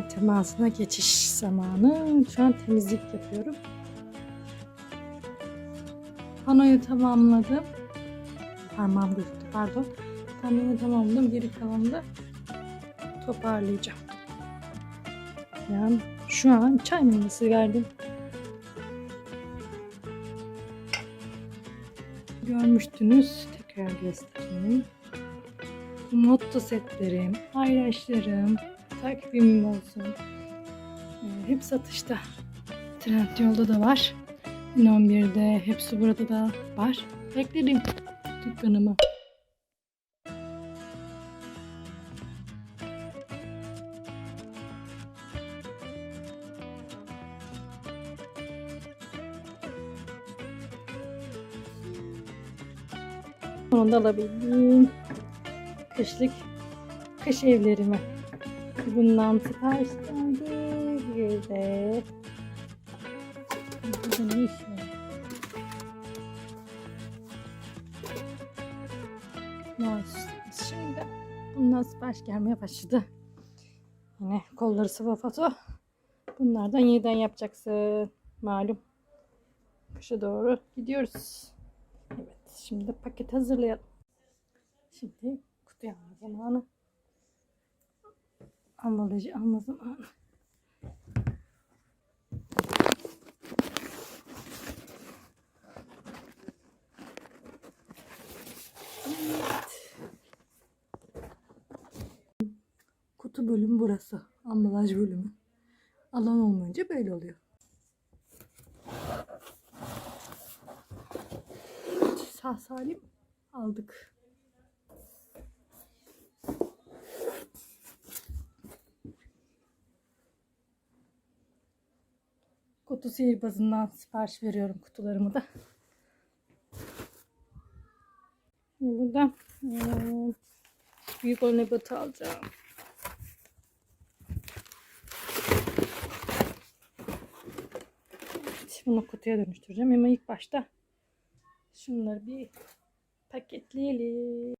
Sonbahar temasına geçiş zamanı. Şu an temizlik yapıyorum. Panoyu tamamladım. Parmağım gözüktü pardon. Panoyu tamamladım. Geri kalanını da toparlayacağım. Yani şu an çay molası verdim. Görmüştünüz. Tekrar göstereyim. Motto setlerim, paylaşlarım, takvimim olsun. Ee, hep satışta. Trendyol'da da var. 11'de hepsi burada da var. Beklerim dükkanımı. Onu da alabildim. Kışlık kış evlerime. Bundan sipariş geldi. Bir de Burada ne iş var? Şimdi bundan sipariş gelmeye başladı. Yine kolları sıvı foto. Bunlardan yeniden yapacaksın. Malum. Kışa doğru gidiyoruz. Evet. Şimdi paket hazırlayalım. Şimdi kutuya zamanı. Ambalajı alma zamanı. Evet. Kutu bölümü burası. Ambalaj bölümü. Alan olmayınca böyle oluyor. Sağ salim aldık. Kutu sihirbazından sipariş veriyorum kutularımı da. Buradan eee, büyük o nebatı alacağım. Evet, bunu kutuya dönüştüreceğim ama ilk başta şunları bir paketleyelim.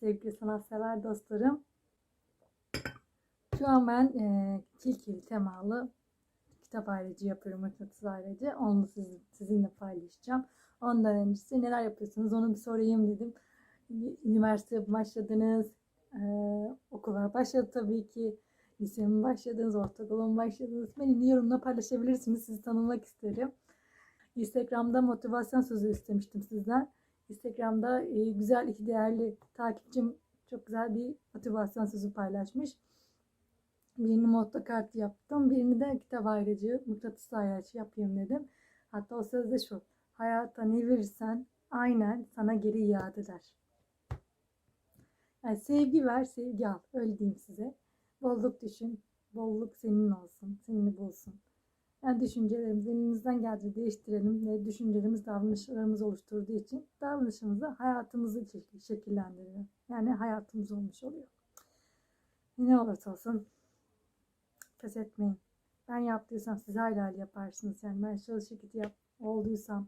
Sevgili sanatsever dostlarım. Şu an ben e, Kilkil temalı kitap ayrıcı yapıyorum, mıknatıs ayrıcı. Onu siz, sizinle paylaşacağım. Ondan öncesi neler yapıyorsunuz onu bir sorayım dedim. Üniversite başladınız, e, okula başladı tabii ki. Liseye mi başladınız, ortaokula mı başladınız? Benimle yorumla paylaşabilirsiniz. Sizi tanımak isterim. Instagram'da motivasyon sözü istemiştim sizden. Instagram'da e, güzel iki değerli takipçim çok güzel bir motivasyon sözü paylaşmış. Birini modda kart yaptım. Birini de kitap ayrıcı, mıknatıs ayrıcı yapayım dedim. Hatta o söz de şu. Hayata ne verirsen aynen sana geri iade eder. Yani sevgi ver, sevgi al. Öyle diyeyim size. Bolluk düşün. Bolluk senin olsun. Seni bulsun. Yani düşüncelerimizi elimizden geldiği değiştirelim ve düşüncelerimiz davranışlarımızı oluşturduğu için davranışımızı hayatımızı şek- şekillendiriyor. Yani hayatımız olmuş oluyor. Ne olursa olsun pes etmeyin. Ben yaptıysam siz hala yaparsınız. Yani ben çalışırken yap olduysam,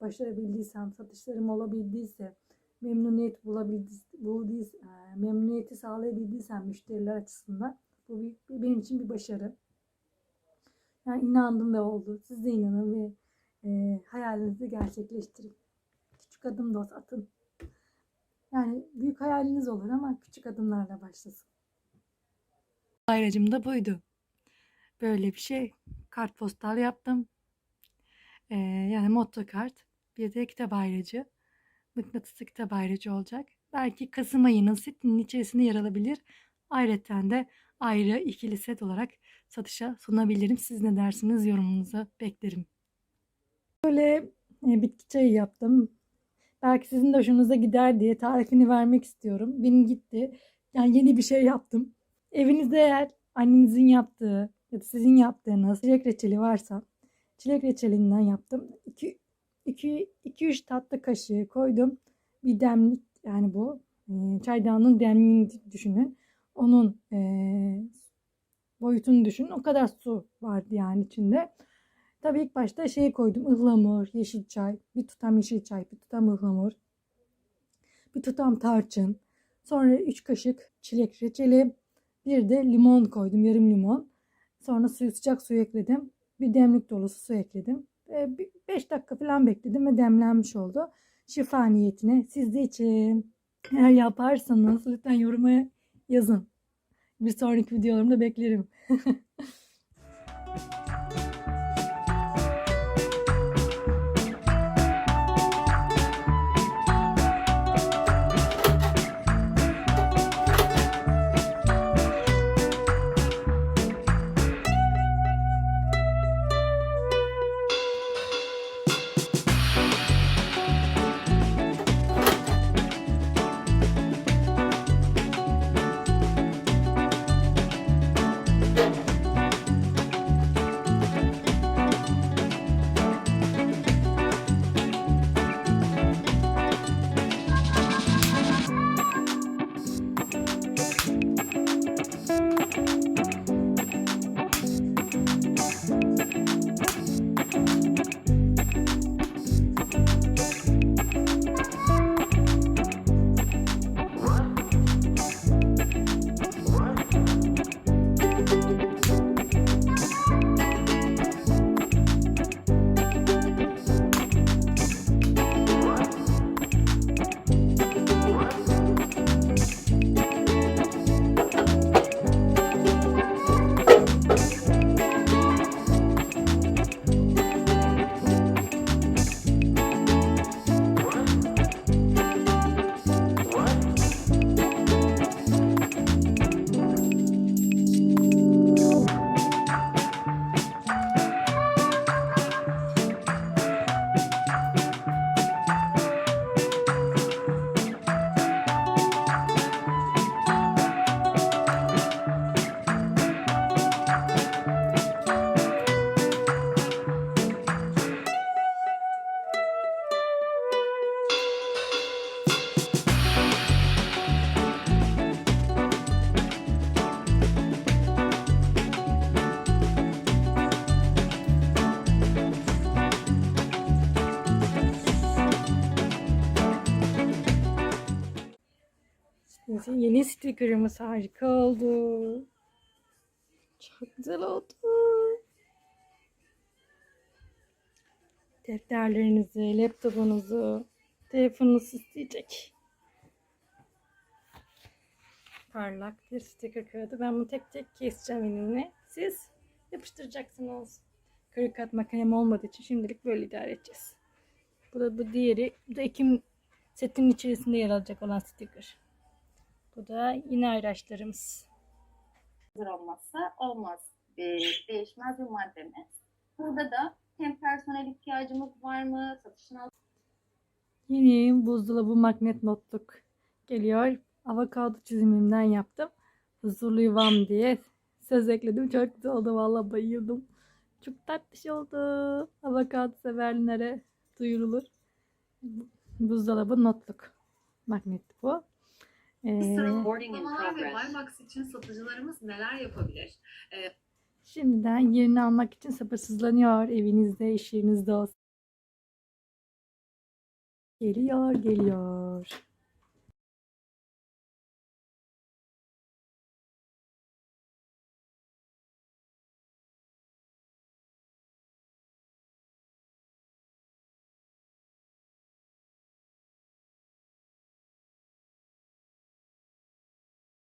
başarabildiysem, satışlarım olabildiyse, memnuniyet bulabildiyse, bulduysa, e, memnuniyeti sağlayabildiysem müşteriler açısından bu benim için bir başarı. Yani inandım ve oldu. Siz de inanın ve e, hayalinizi gerçekleştirin. Küçük adım da atın. Yani büyük hayaliniz olur ama küçük adımlarla başlasın. Ayrıcım da buydu. Böyle bir şey. Kartpostal yaptım. Ee, yani motto kart. Bir de kitap ayrıcı. Mıknatıslı kitap ayrıcı olacak. Belki Kasım ayının setinin içerisinde yer alabilir. Ayrıca de ayrı ikili set olarak satışa sunabilirim. Siz ne dersiniz yorumunuzu beklerim. Böyle e, bitki çayı yaptım. Belki sizin de hoşunuza gider diye tarifini vermek istiyorum. Benim gitti. Yani yeni bir şey yaptım. Evinizde eğer annenizin yaptığı ya da sizin yaptığınız çilek reçeli varsa çilek reçelinden yaptım. 2-3 tatlı kaşığı koydum. Bir demlik yani bu e, çaydanlığın demliğini düşünün. Onun e, boyutunu düşünün. O kadar su vardı yani içinde. Tabii ilk başta şey koydum. ıhlamur, yeşil çay, bir tutam yeşil çay, bir tutam ıhlamur, bir tutam tarçın. Sonra 3 kaşık çilek reçeli, bir de limon koydum, yarım limon. Sonra suyu sıcak su ekledim. Bir demlik dolusu su ekledim. 5 dakika falan bekledim ve demlenmiş oldu. Şifa niyetine siz de için. Eğer yaparsanız lütfen yoruma yazın. Bir sonraki videolarımda beklerim. Evimize yeni stikerimiz harika oldu. Çok güzel oldu. Defterlerinizi, laptopunuzu, telefonunuzu isteyecek. Parlak bir sticker kağıdı. Ben bunu tek tek keseceğim elimle. Siz yapıştıracaksınız. Kırık kat makalem olmadığı için şimdilik böyle idare edeceğiz. Bu da bu diğeri. Bu da Ekim setinin içerisinde yer alacak olan sticker. Bu da yine ayraçlarımız. hazır olmazsa olmaz. Bir değişmez bir maddemiz. Burada da hem personel ihtiyacımız var mı? Satışın Yeni buzdolabı magnet notluk geliyor. Avokado çizimimden yaptım. Huzurlu yuvam diye söz ekledim. Çok güzel oldu. Vallahi bayıldım. Çok tatlış oldu. Avokado severlere duyurulur. Buzdolabı notluk. Magnet bu. Ee, Uygulamalar ve progress. Buybox için satıcılarımız neler yapabilir? şimdiden yerini almak için sabırsızlanıyor. Evinizde, iş yerinizde olsun. Geliyor, geliyor.